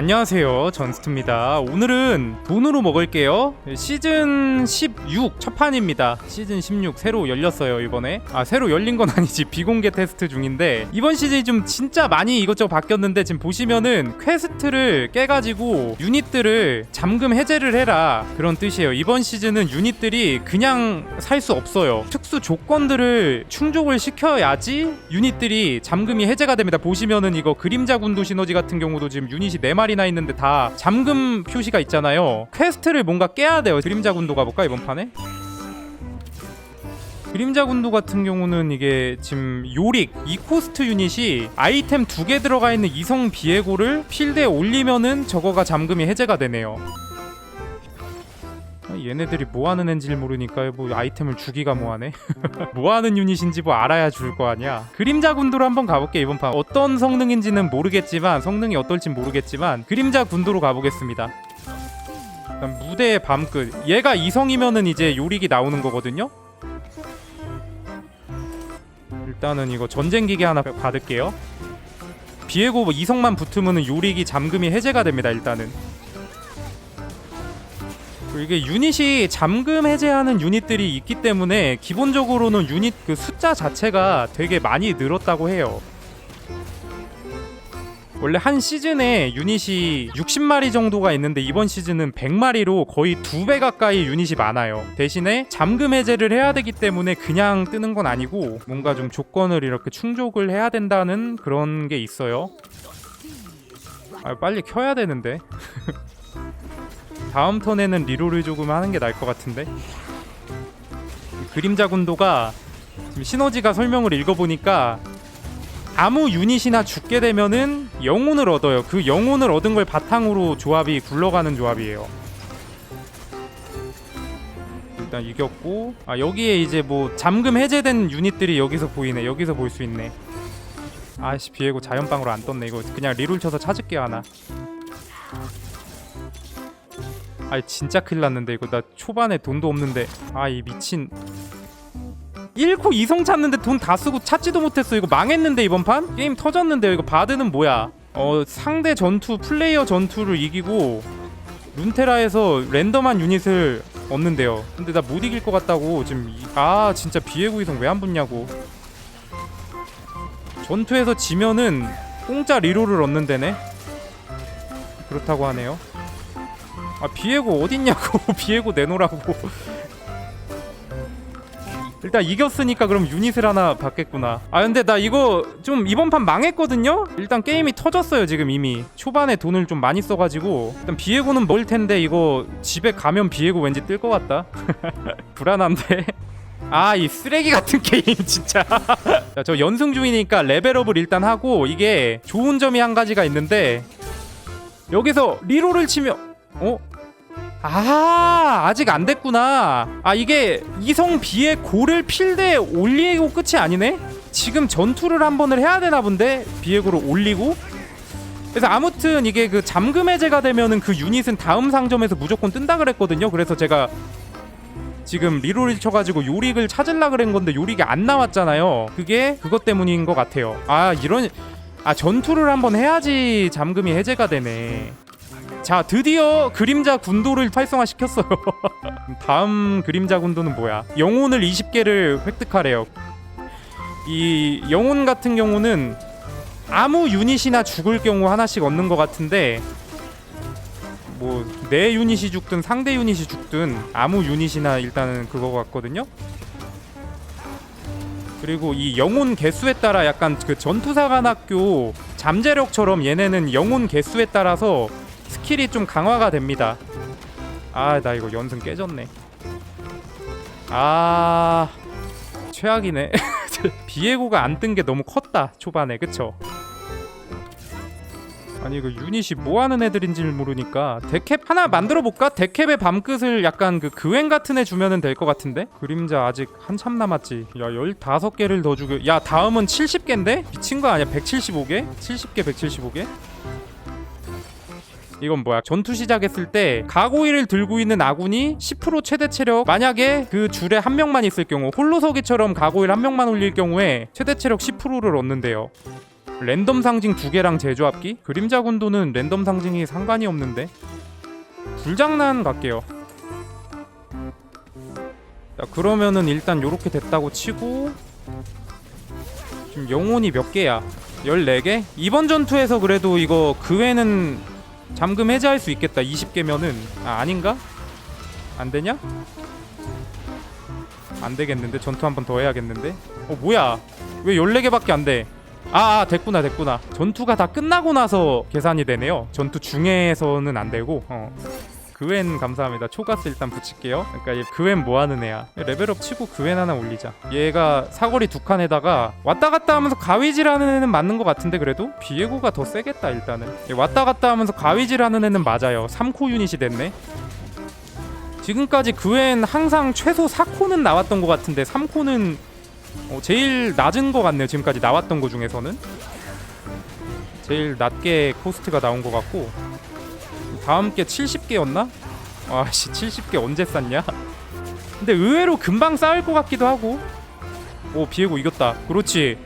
안녕하세요. 전스트입니다. 오늘은 돈으로 먹을게요. 시즌 16 첫판입니다. 시즌 16 새로 열렸어요 이번에. 아 새로 열린 건 아니지. 비공개 테스트 중인데. 이번 시즌이 좀 진짜 많이 이것저것 바뀌었는데 지금 보시면은 퀘스트를 깨가지고 유닛들을 잠금 해제를 해라. 그런 뜻이에요. 이번 시즌은 유닛들이 그냥 살 수 없어요. 특수 조건들을 충족을 시켜야지 유닛들이 잠금이 해제가 됩니다. 보시면은 이거 그림자 군도 시너지 같은 경우도 지금 유닛이 4마리 나 있는데 다 잠금 표시가 있잖아요. 퀘스트를 뭔가 깨야 돼요. 그림자 군도 가볼까 이번 판에? 그림자 군도 같은 경우는 이게 지금 요릭 이코스트 유닛이 아이템 두 개 들어가 있는 이성 비에고를 필드에 올리면은 저거가 잠금이 해제가 되네요 아, 얘네들이 뭐 하는 앤지를 모르니까 뭐 아이템을 주기가 뭐하네? 뭐 하는 유닛인지 뭐 알아야 줄 거 아니야? 그림자 군도로 한번 가볼게 이번 판. 어떤 성능인지는 모르겠지만 성능이 어떨진 모르겠지만 그림자 군도로 가보겠습니다. 일단 무대의 밤끝. 얘가 이성이면은 이제 요릭이 나오는 거거든요? 일단은 이거 전쟁기계 하나 받을게요. 비에고 뭐 이성만 붙으면은 요릭이 잠금이 해제가 됩니다 일단은 이게 유닛이 잠금 해제하는 유닛들이 있기 때문에 기본적으로는 유닛 그 숫자 자체가 되게 많이 늘었다고 해요. 원래 한 시즌에 유닛이 60마리 정도가 있는데 이번 시즌은 100마리로 거의 두 배 가까이 유닛이 많아요. 대신에 잠금 해제를 해야 되기 때문에 그냥 뜨는 건 아니고 뭔가 좀 조건을 이렇게 충족을 해야 된다는 그런 게 있어요. 아, 빨리 켜야 되는데. 다음 턴에는 리롤을 조금 하는 게 나을 것 같은데. 그림자 군도가 지금 시너지가 설명을 읽어보니까 아무 유닛이나 죽게 되면은 영혼을 얻어요. 그 영혼을 얻은 걸 바탕으로 조합이 굴러가는 조합이에요. 일단 이겼고 아 여기에 이제 뭐 잠금 해제된 유닛들이 여기서 보이네. 여기서 볼 수 있네. 아씨 비에고 자연방으로 안 떴네. 이거 그냥 리롤 쳐서 찾을게 하나 아이 진짜 큰일 났는데 이거 나 초반에 돈도 없는데. 아 이 미친. 1코 2성 찾는데 돈 다 쓰고 찾지도 못했어. 이거 망했는데 이번 판? 게임 터졌는데 이거 바드는 뭐야? 어 상대 전투 플레이어 전투를 이기고 룬테라에서 랜덤한 유닛을 얻는데요. 근데 나 못 이길 것 같다고 지금 이- 아 진짜 비에고 이성 왜 안 붙냐고. 전투에서 지면은 공짜 리롤을 얻는데네? 그렇다고 하네요 아 비에고 어딨냐고. 비에고 내놓으라고. 일단 이겼으니까 그럼 유닛을 하나 받겠구나. 아 근데 나 이거 좀 이번 판 망했거든요? 일단 게임이 터졌어요 지금 이미. 초반에 돈을 좀 많이 써가지고. 일단 비에고는 멀 텐데 이거 집에 가면 비에고 왠지 뜰 것 같다. 불안한데. 아이 쓰레기 같은 게임 진짜. 자, 저 연승 중이니까 레벨업을 일단 하고 이게 좋은 점이 한 가지가 있는데 여기서 리롤을 치면 어? 아 아직 안 됐구나. 아 이게 이성 비의 고를 필드에 올리고 끝이 아니네? 지금 전투를 한 번을 해야 되나 본데? 비에고를 올리고? 그래서 아무튼 이게 그 잠금 해제가 되면은 그 유닛은 다음 상점에서 무조건 뜬다 그랬거든요. 그래서 제가 지금 리롤을 쳐가지고 요릭을 찾으려 그런 건데 요릭이 안 나왔잖아요. 그게 그것 때문인 것 같아요. 아 이런 아 전투를 한번 해야지 잠금이 해제가 되네 자 드디어 그림자 군도를 활성화 시켰어요. 다음 그림자 군도는 뭐야? 영혼을 20개를 획득하래요. 이 영혼 같은 경우는 아무 유닛이나 죽을 경우 하나씩 얻는 것 같은데 뭐 내 유닛이 죽든 상대 유닛이 죽든 아무 유닛이나 일단은 그거 같거든요. 그리고 이 영혼 개수에 따라 약간 그 전투사관학교 잠재력처럼 얘네는 영혼 개수에 따라서 스킬이 좀 강화가 됩니다. 아, 나 이거 연승 깨졌네. 아, 최악이네. 비에고가 안 뜬 게 너무 컸다 초반에, 그쵸? 아니 이거 유닛이 뭐 하는 애들인지를 모르니까 데캡 하나 만들어 볼까? 데캡의 밤끝을 약간 그 그웬 같은 애 주면은 될 것 같은데? 그림자 아직 한참 남았지. 야 15개를 더 주고 야 다음은 70개인데? 미친 거 아니야? 175개? 70개 175개? 이건 뭐야? 전투 시작했을 때 가고이를 들고 있는 아군이 10% 최대 체력 만약에 그 줄에 한 명만 있을 경우 홀로서기처럼 가고일 한 명만 올릴 경우에 최대 체력 10%를 얻는데요. 랜덤 상징 두 개랑 제조합기? 그림자 군도는 랜덤 상징이 상관이 없는데 불장난 갈게요 자 그러면은 일단 요렇게 됐다고 치고 지금 영혼이 몇 개야? 14개? 이번 전투에서 그래도 이거 그 외는 잠금 해제할 수 있겠다 20개면은 아 아닌가? 안 되냐? 안 되겠는데 전투 한 번 더 해야겠는데 어 뭐야 왜 14개밖에 안 돼? 아, 아 됐구나 됐구나 전투가 다 끝나고 나서 계산이 되네요 전투 중에서는 안 되고 어. 그웬 감사합니다. 초가스 일단 붙일게요. 그러니까 얘 그웬 뭐하는 애야? 레벨업 치고 그웬 하나 올리자. 얘가 사거리 두 칸에다가 왔다 갔다 하면서 가위질하는 애는 맞는 것 같은데 그래도? 비에고가 더 세겠다 일단은. 얘 왔다 갔다 하면서 가위질하는 애는 맞아요. 3코 유닛이 됐네. 지금까지 그웬 항상 최소 4코는 나왔던 것 같은데 3코는 어, 제일 낮은 것 같네요 지금까지 나왔던 것 중에서는. 제일 낮게 코스트가 나온 것 같고 다음 게 70개였나? 아씨 70개 언제 쌌냐? 근데 의외로 금방 쌓을 것 같기도 하고 오 비에고 이겼다 그렇지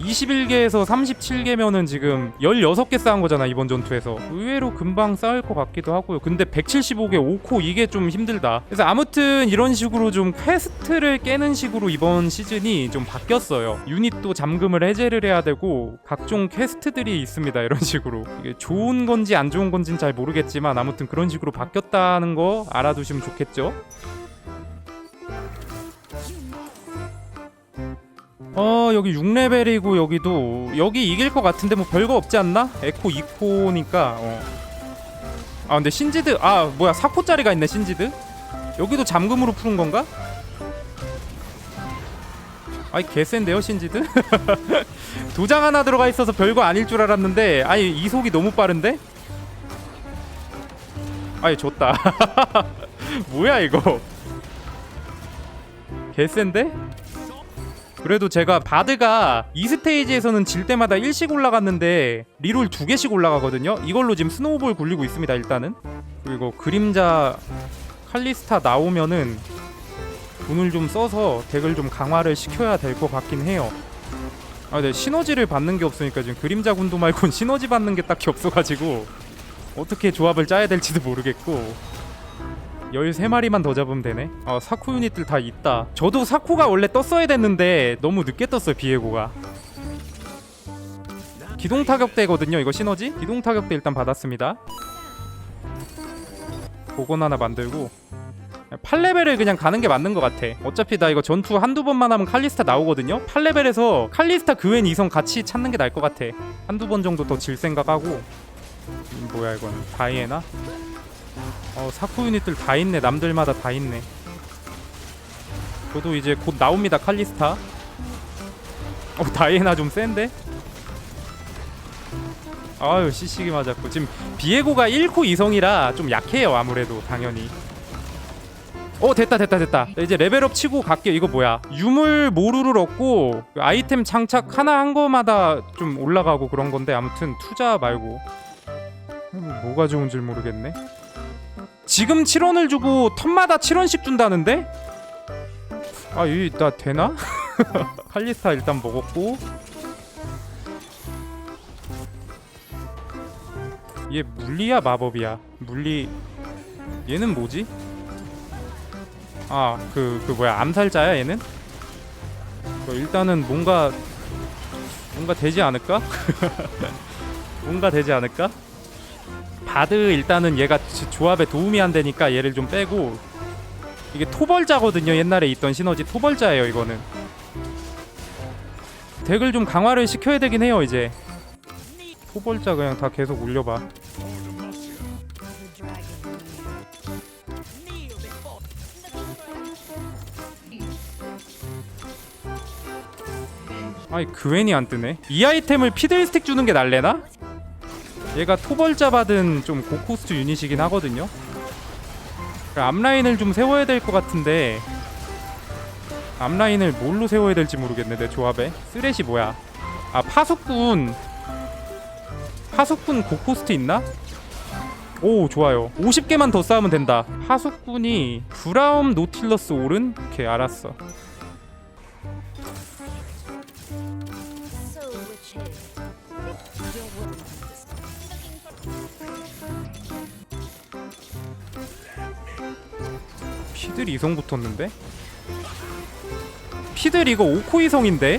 21개에서 37개면은 지금 16개 쌓은 거잖아 이번 전투에서. 의외로 금방 쌓을 것 같기도 하고요. 근데 175개 5코 이게 좀 힘들다. 그래서 아무튼 이런 식으로 좀 퀘스트를 깨는 식으로 이번 시즌이 좀 바뀌었어요. 유닛도 잠금을 해제를 해야 되고 각종 퀘스트들이 있습니다 이런 식으로. 이게 좋은 건지 안 좋은 건지는 잘 모르겠지만 아무튼 그런 식으로 바뀌었다는 거 알아두시면 좋겠죠 어 여기 6레벨이고 여기도 여기 이길 것 같은데 뭐 별거 없지 않나? 에코 2코니까 어. 아 근데 신지드 아 뭐야 4코짜리가 있네 신지드 여기도 잠금으로 푸는 건가? 아이 개센데요 신지드? 도장 하나 들어가 있어서 별거 아닐 줄 알았는데 아니 이속이 너무 빠른데? 아이 좋다 뭐야 이거 개센데? 그래도 제가 바드가 이 스테이지에서는 질 때마다 1씩 올라갔는데 리롤 두 개씩 올라가거든요. 이걸로 지금 스노우볼 굴리고 있습니다. 일단은 그리고 그림자 칼리스타 나오면은 돈을 좀 써서 덱을 좀 강화를 시켜야 될 것 같긴 해요. 아, 근데 시너지를 받는 게 없으니까 지금 그림자 군도 말고는 시너지 받는 게 딱히 없어가지고 어떻게 조합을 짜야 될지도 모르겠고 13마리만 더 잡으면 되네. 어 사코 유닛들 다 있다. 저도 사코가 원래 떴어야 됐는데 너무 늦게 떴어요 비에고가. 기동 타격대거든요 이거 시너지? 기동 타격대 일단 받았습니다. 복원 하나 만들고. 8레벨을 그냥 가는 게 맞는 것 같아. 어차피 나 이거 전투 한두 번만 하면 칼리스타 나오거든요? 8레벨에서 칼리스타 그웬 이성 같이 찾는 게 나을 것 같아. 한두 번 정도 더 질 생각하고. 음, 뭐야 이건. 다이애나 어 사쿠 유닛들 다 있네. 남들마다 다 있네. 저도 이제 곧 나옵니다 칼리스타. 어 다이애나 좀 센데? 아유 시시기 맞았고. 지금 비에고가 1코 이성이라 좀 약해요 아무래도 당연히. 어 됐다 됐다 됐다. 이제 레벨업 치고 갈게요. 이거 뭐야? 유물 모루를 얻고 그 아이템 장착 하나 한 거마다 좀 올라가고 그런 건데 아무튼 투자 말고. 음, 뭐가 좋은지 모르겠네 지금 7원을 주고 턴마다 7원씩 준다는데? 아, 이거 나 되나? 칼리스타 일단 먹었고 얘 물리야 마법이야? 물리 얘는 뭐지? 아, 그, 그 뭐야 암살자야 얘는? 어, 일단은 뭔가 뭔가 되지 않을까? 뭔가 되지 않을까? 바드 일단은 얘가 지- 조합에 도움이 안 되니까 얘를 좀 빼고 이게 토벌자거든요. 옛날에 있던 시너지 토벌자예요 이거는. 덱을 좀 강화를 시켜야 되긴 해요 이제. 토벌자 그냥 다 계속 올려봐. 아이 그웬이 안 뜨네? 이 아이템을 피들스틱 주는 게 날래나? 얘가 토벌자 받은 좀 고코스트 유닛이긴 하거든요. 그 앞라인을 좀 세워야 될 것 같은데 앞라인을 뭘로 세워야 될지 모르겠네 내 조합에. 쓰레시 뭐야? 아 파수꾼. 파수꾼 고코스트 있나? 오 좋아요. 50개만 더 쌓으면 된다. 파수꾼이 브라움 노틸러스 오른? 오케이 알았어. 피들 이성 붙었는데? 피들 이거 5코 이성인데?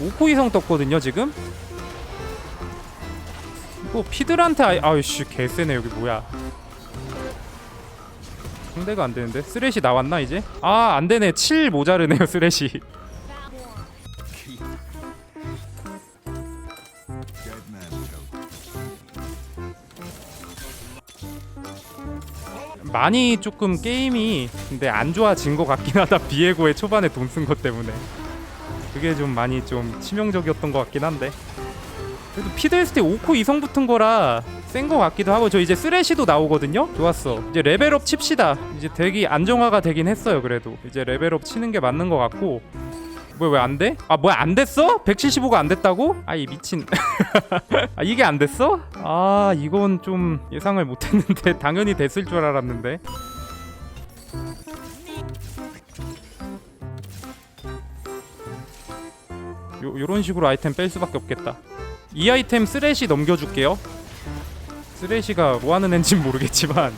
5코 이성 떴거든요 지금? 이거 피들한테 아이 아이씨 개쎄네 여기 뭐야 상대가 안 되는데 쓰레시 나왔나 이제? 아 안 되네 7 모자르네요 쓰레시 많이 조금 게임이 근데 안 좋아진 것 같긴 하다. 비에고의 초반에 돈 쓴 것 때문에. 그게 좀 많이 좀 치명적이었던 것 같긴 한데. 그래도 피들스테 5코 이성 붙은 거라 센것 같기도 하고. 저 이제 쓰레시도 나오거든요? 좋았어. 이제 레벨업 칩시다. 이제 되게 안정화가 되긴 했어요 그래도. 이제 레벨업 치는 게 맞는 것 같고 뭐야 왜 안 돼? 아 뭐야 안 됐어? 175가 안 됐다고? 아이 미친 아 이게 안 됐어? 아 이건 좀 예상을 못했는데 당연히 됐을 줄 알았는데 요, 요런 식으로 아이템 뺄 수밖에 없겠다 이 아이템 쓰레시 넘겨줄게요 쓰레시가 뭐하는 앤진 모르겠지만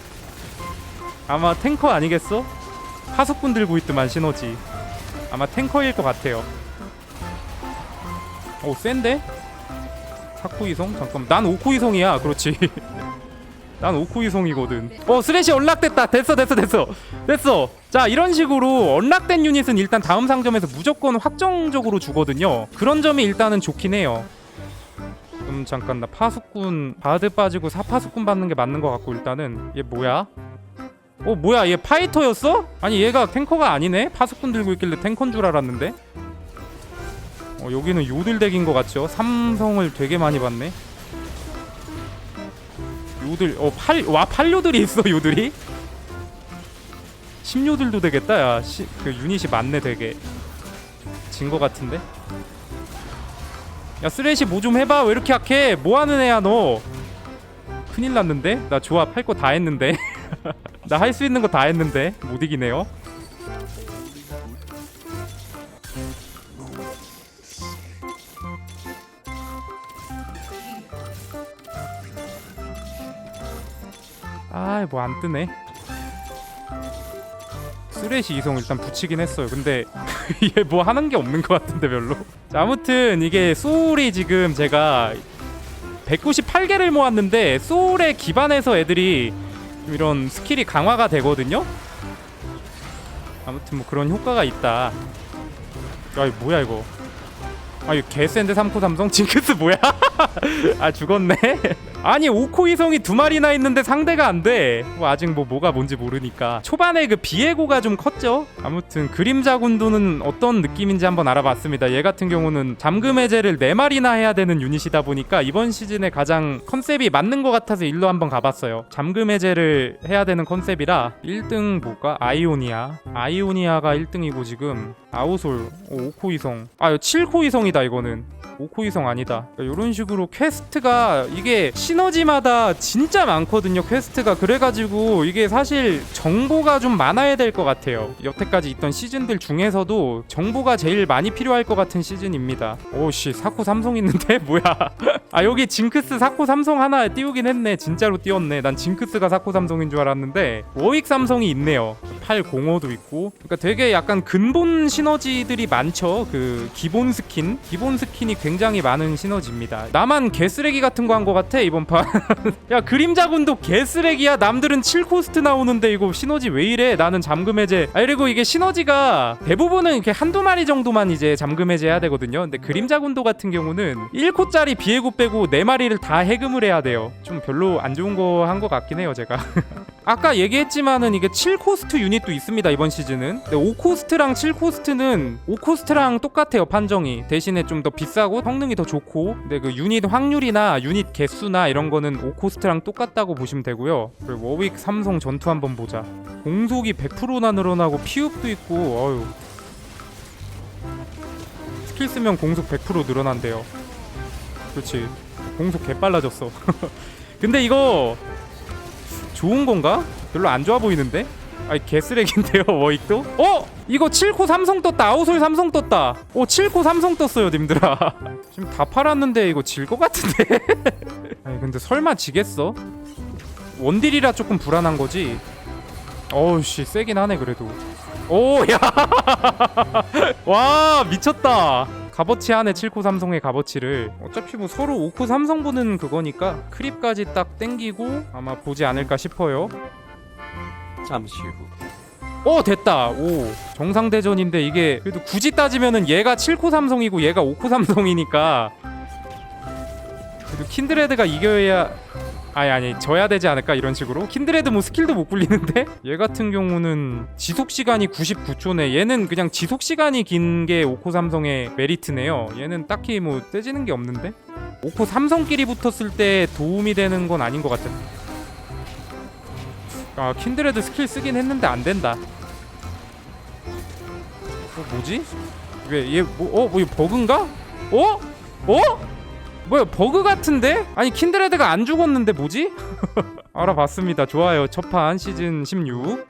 아마 탱커 아니겠어? 파수꾼 들고 있더만 시너지 아마 탱커일 것 같아요. 오 센데? 4코 이성? 잠깐만. 난 5코 이성이야. 그렇지. 난 5코 이성이거든. 어 쓰레시 언락됐다. 됐어 됐어 됐어. 됐어. 자 이런 식으로 언락된 유닛은 일단 다음 상점에서 무조건 확정적으로 주거든요. 그런 점이 일단은 좋긴 해요. 음 잠깐. 나 파수꾼 바드 빠지고 사파수꾼 받는 게 맞는 것 같고 일단은. 얘 뭐야? 어 뭐야 얘 파이터였어? 아니 얘가 탱커가 아니네? 파수꾼 들고 있길래 탱커인 줄 알았는데. 어 여기는 요들덱인 것 같죠? 삼성을 되게 많이 봤네. 요들 어 팔 와 팔요들이 있어 요들이? 10요들도 되겠다 야. 시, 그 유닛이 많네 되게. 진 것 같은데? 야 쓰레시 뭐 좀 해봐. 왜 이렇게 약해? 뭐하는 애야 너? 큰일 났는데? 나 조합 할 거 다 했는데 나 할 수 있는 거 다 했는데 못 이기네요. 아 뭐 안 뜨네. 쓰레시 이성 일단 붙이긴 했어요. 근데 얘 뭐 하는 게 없는 것 같은데 별로. 자, 아무튼 이게 소울이 지금 제가 198개를 모았는데 소울에 기반해서 애들이 좀 이런 스킬이 강화가 되거든요? 아무튼 뭐 그런 효과가 있다. 야 이거 뭐야 이거? 아 이거 개센데 3코 삼성? 징크스 뭐야? 아 죽었네 아니 5코 이성이 두 마리나 있는데 상대가 안 돼. 뭐 아직 뭐 뭐가 뭔지 모르니까. 초반에 그 비에고가 좀 컸죠? 아무튼 그림자 군도는 어떤 느낌인지 한번 알아봤습니다. 얘 같은 경우는 잠금 해제를 4마리나 해야 되는 유닛이다 보니까 이번 시즌에 가장 컨셉이 맞는 것 같아서 일로 한번 가봤어요. 잠금 해제를 해야 되는 컨셉이라 1등 뭐가? 아이오니아. 아이오니아가 1등이고 지금 아우솔 5코 이성. 아 7코 이성이다 이거는. 5코 이성 아니다. 이런 식으로 퀘스트가 이게 시너지마다 진짜 많거든요 퀘스트가. 그래가지고 이게 사실 정보가 좀 많아야 될 것 같아요. 여태까지 있던 시즌들 중에서도 정보가 제일 많이 필요할 것 같은 시즌입니다. 오씨 사코 삼성 있는데? 뭐야. 아 여기 징크스 사코 삼성 하나 띄우긴 했네. 진짜로 띄웠네. 난 징크스가 사코 삼성인 줄 알았는데 워익 삼성이 있네요. 805도 있고. 그러니까 되게 약간 근본 시 너지들이 많죠. 그 기본 스킨 기본 스킨이 굉장히 많은 시너지입니다. 나만 개쓰레기 같은 거 한 거 같아 이번 판 야 그림자군도 개쓰레기야. 남들은 7코스트 나오는데 이거 시너지 왜 이래? 나는 잠금 해제. 아 그리고 이게 시너지가 대부분은 이렇게 한두 마리 정도만 이제 잠금 해제 해야 되거든요. 근데 그림자군도 같은 경우는 1코짜리 비에고 빼고 4마리를 다 해금을 해야 돼요. 좀 별로 안 좋은 거 한 거 같긴 해요 제가 아까 얘기했지만은 이게 7코스트 유닛도 있습니다 이번 시즌은. 근데 5코스트랑 7코스트는 5코스트랑 똑같아요 판정이. 대신에 좀 더 비싸고 성능이 더 좋고. 근데 그 유닛 확률이나 유닛 개수나 이런 거는 5코스트랑 똑같다고 보시면 되고요. 그리고 워윅 삼성 전투 한번 보자. 공속이 100%나 늘어나고 피흡도 있고 어휴. 스킬 쓰면 공속 100% 늘어난대요. 그렇지. 공속 개 빨라졌어. 근데 이거 좋은 건가? 별로 안 좋아 보이는데? 아이 개쓰레기인데요 워익도? 어? 이거 7코 삼성 떴다 아우솔 삼성 떴다 어 7코 삼성 떴어요 님들아 지금 다 팔았는데 이거 질 것 같은데 아니 근데 설마 지겠어? 원딜이라 조금 불안한 거지 어우씨 세긴 하네 그래도 오야 와 미쳤다 값어치 하네 7코 삼성의 값어치를 어차피 뭐 서로 5코 삼성 보는 그거니까 크립까지 딱 땡기고 아마 보지 않을까 싶어요. 잠시 후. 오 됐다. 오 정상 대전인데 이게 그래도 굳이 따지면은 얘가 7코 삼성이고 얘가 5코 삼성이니까 그래도 킨드레드가 이겨야 아니 아니 져야 되지 않을까 이런 식으로 킨드레드 뭐 스킬도 못 굴리는데 얘 같은 경우는 지속 시간이 99초네 얘는 그냥 지속 시간이 긴게 5코 삼성의 메리트네요 얘는 딱히 뭐 떼지는 게 없는데 5코 삼성끼리 붙었을 때 도움이 되는 건 아닌 것 같아 아 킨드레드 스킬 쓰긴 했는데 안 된다. 어 뭐지? 왜 얘뭐어뭐 뭐, 이거 버그인가? 어? 어? 뭐야 버그 같은데? 아니 킨드레드가 안 죽었는데 뭐지? 알아봤습니다. 좋아요. 첫판 시즌 16.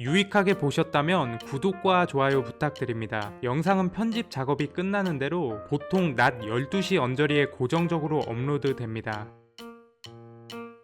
유익하게 보셨다면 구독과 좋아요 부탁드립니다. 영상은 편집 작업이 끝나는 대로 보통 낮 12시 언저리에 고정적으로 업로드 됩니다.